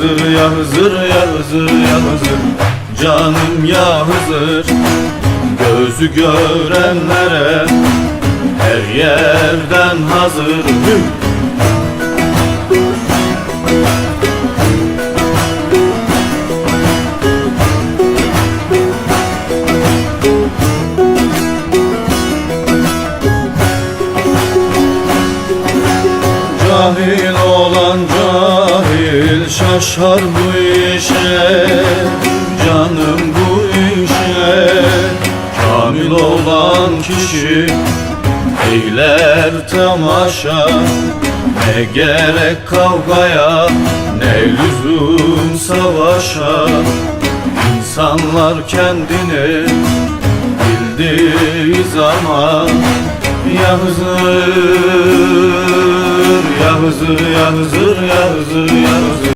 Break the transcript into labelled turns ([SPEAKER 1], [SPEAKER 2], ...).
[SPEAKER 1] Hızır ya Hızır ya Hızır ya Hızır Canım ya Hızır Gözü görenlere Her yerden hazır! Cahil olan cahil şaşar bu işe Canım bu işe. Kamil olan kişi eyler tamaşa Ne gerek kavgaya ne lüzum savaşa. İnsanlar kendini bildiği zaman ya Hızır, ya Hızır, ya Hızır, ya Hızır, ya Hızır